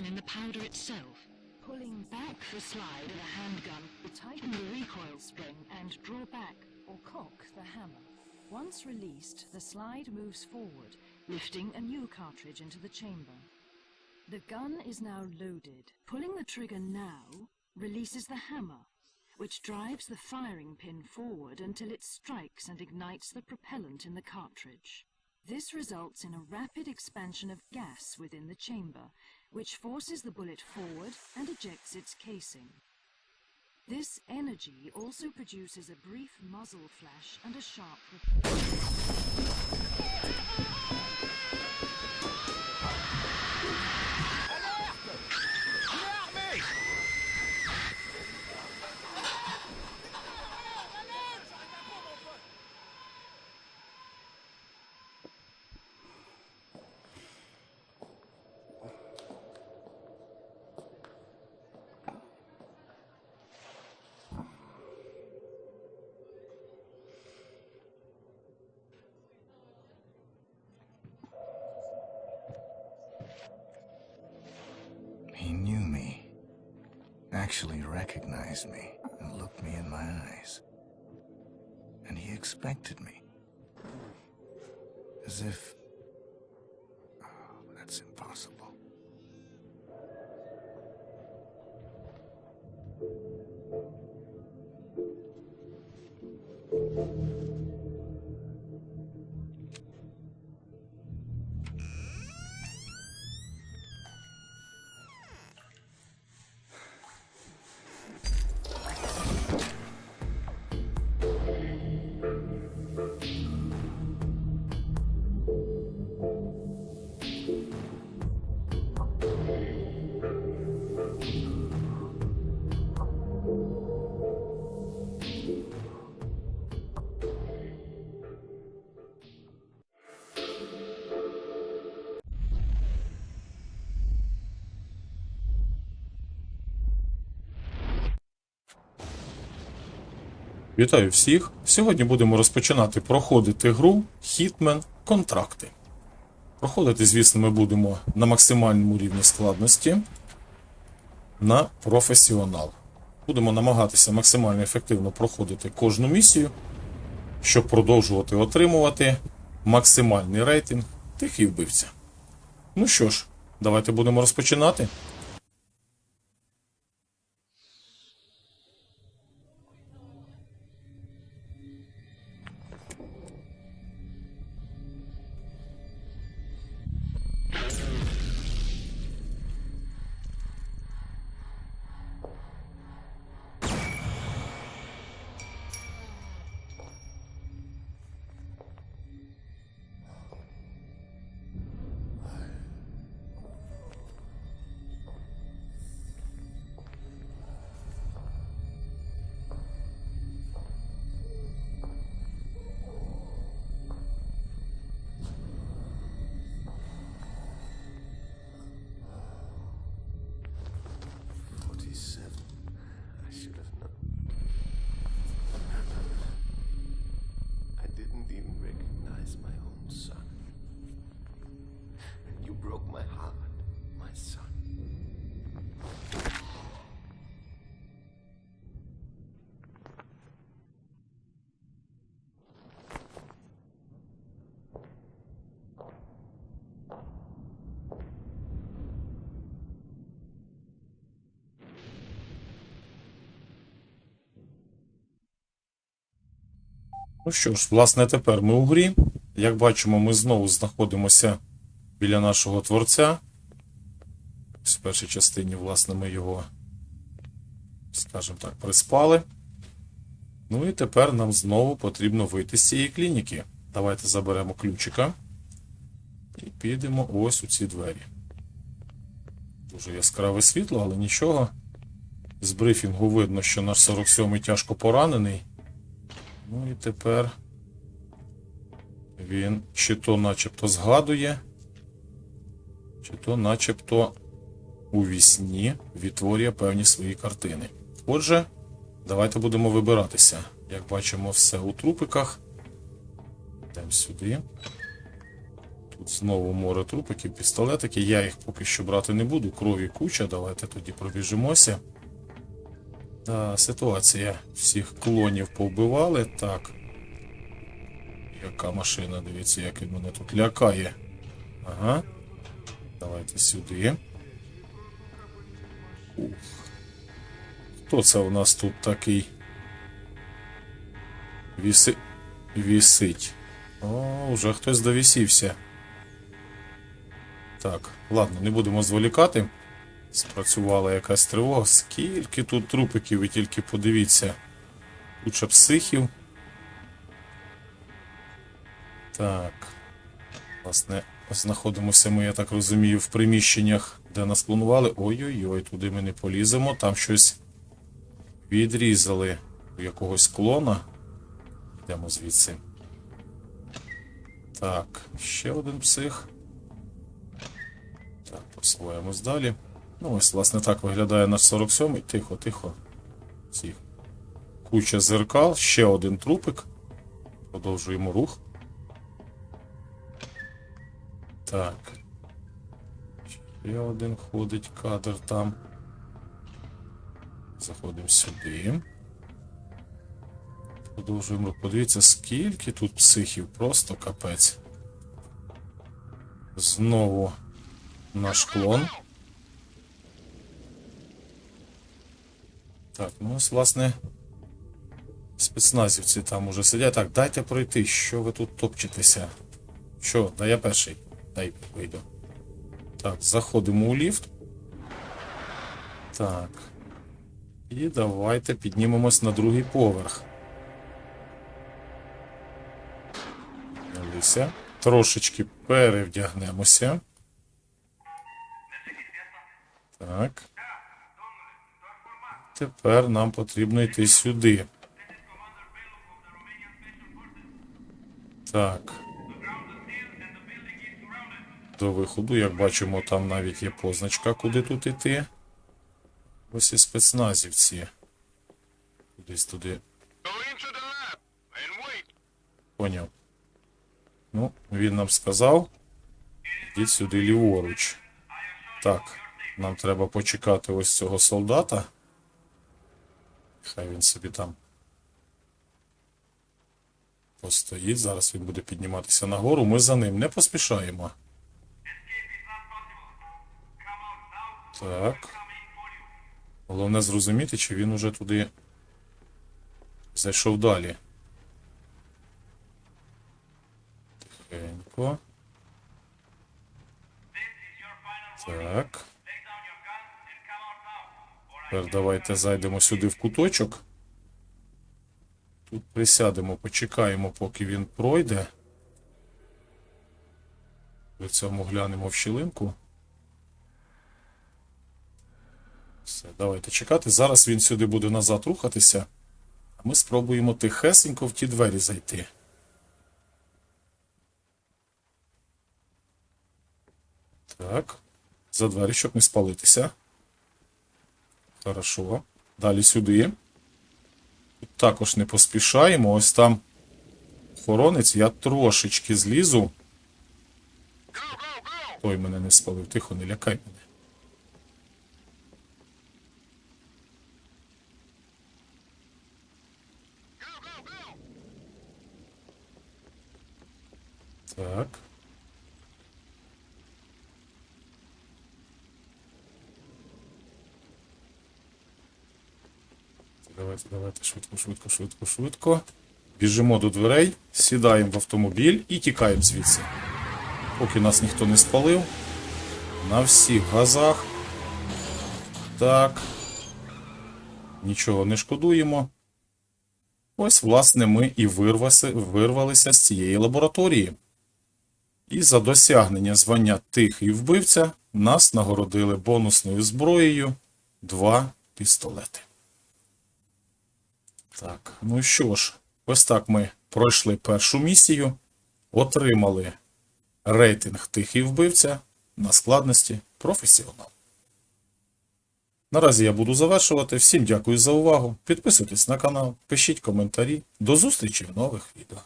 in the powder itself. Pulling back the slide of a handgun tighten the recoil spring and draw back or cock the hammer. Once released, the slide moves forward, lifting a new cartridge into the chamber. The gun is now loaded. Pulling the trigger now releases the hammer, which drives the firing pin forward until it strikes and ignites the propellant in the cartridge. This results in a rapid expansion of gas within the chamber, which forces the bullet forward and ejects its casing. This energy also produces a brief muzzle flash and a sharp report. Actually recognized me and looked me in my eyes. And he expected me. As if. Oh, that's impossible. Вітаю всіх! Сьогодні будемо розпочинати проходити гру Hitman Контракти. Проходити, звісно, ми будемо на максимальному рівні складності на професіонал. Будемо намагатися максимально ефективно проходити кожну місію, щоб продовжувати отримувати максимальний рейтинг тихий вбивця. Ну що ж, давайте будемо розпочинати. Ну що ж, власне, тепер ми у грі. Як бачимо, ми знову знаходимося біля нашого творця. В першій частині, власне, ми його, скажімо так, приспали. Ну і тепер нам знову потрібно вийти з цієї клініки. Давайте заберемо ключика і підемо ось у ці двері. Дуже яскраве світло, але нічого. З брифінгу видно, що наш 47-й тяжко поранений. Ну і тепер він чи то начебто згадує, чи то начебто у вісні відтворює певні свої картини. Отже, давайте будемо вибиратися. Як бачимо, все у трупиках. Йдемо сюди. Тут знову море трупиків, пістолетики. Я їх поки що брати не буду. Крові куча. Давайте тоді пробіжимося. Та, ситуація. Всіх клонів повбивали. Так. Яка машина, дивіться, як він мене тут лякає. Ага. Давайте сюди. Ух. Хто це у нас тут такий? Віси... Вісить. О, вже хтось довісівся. Так, ладно, не будемо зволікати. Спрацювала якась тривога. Скільки тут трупиків, ви тільки подивіться. Куча психів. Так. Власне, знаходимося ми, я так розумію, в приміщеннях, де нас планували. Ой-ой-ой, туди ми не поліземо. Там щось відрізали у якогось клона. Йдемо звідси. Так, ще один псих. Так, посуваємось далі. Ну, ось, власне, так виглядає наш 47-й. Тихо, тихо. Всіх. Куча зеркал, ще один трупик. Продовжуємо рух. Так. Ще один ходить кадр там. Заходимо сюди. Продовжуємо рух. Подивіться, скільки тут психів, просто капець. Знову наш клон. Так, ну ось, власне, спецназівці там уже сидять. Так, дайте пройти, що ви тут топчетеся? Що, дай я перший. Дай вийду. Так, заходимо у ліфт. Так. І давайте піднімемось на другий поверх. Піднялися. Трошечки перевдягнемося. Так. Тепер нам потрібно йти сюди. Так. До виходу, як бачимо, там навіть є позначка, куди тут іти. Ось і спецназівці. Кудись туди. Поняв. Ну, він нам сказав. Йдіть сюди ліворуч. Так, нам треба почекати ось цього солдата. Хай він собі там постоїть. Зараз він буде підніматися нагору. Ми за ним не поспішаємо. Так. Головне зрозуміти, чи він уже туди зайшов далі. Тихенько. Так. Тепер давайте зайдемо сюди в куточок. Тут присядемо, почекаємо, поки він пройде. При цьому глянемо в щілинку. Все, давайте чекати. Зараз він сюди буде назад рухатися. А ми спробуємо тихесенько в ті двері зайти. Так. За двері, щоб не спалитися. Хорошо. Далі сюди. Тут також не поспішаємо. Ось там охоронець. Я трошечки злізу. Той мене не спалив. Тихо, не лякай мене. Так. Давайте, давайте, швидко, швидко, швидко, швидко. Біжимо до дверей, сідаємо в автомобіль і тікаємо звідси. Поки нас ніхто не спалив. На всіх газах. Так. Нічого не шкодуємо. Ось, власне, ми і вирвалися, з цієї лабораторії. І за досягнення звання тихий вбивця нас нагородили бонусною зброєю два пістолети. Так, ну що ж, ось так ми пройшли першу місію, отримали рейтинг тихий вбивця на складності професіонал. Наразі я буду завершувати. Всім дякую за увагу. Підписуйтесь на канал, пишіть коментарі. До зустрічі в нових відео.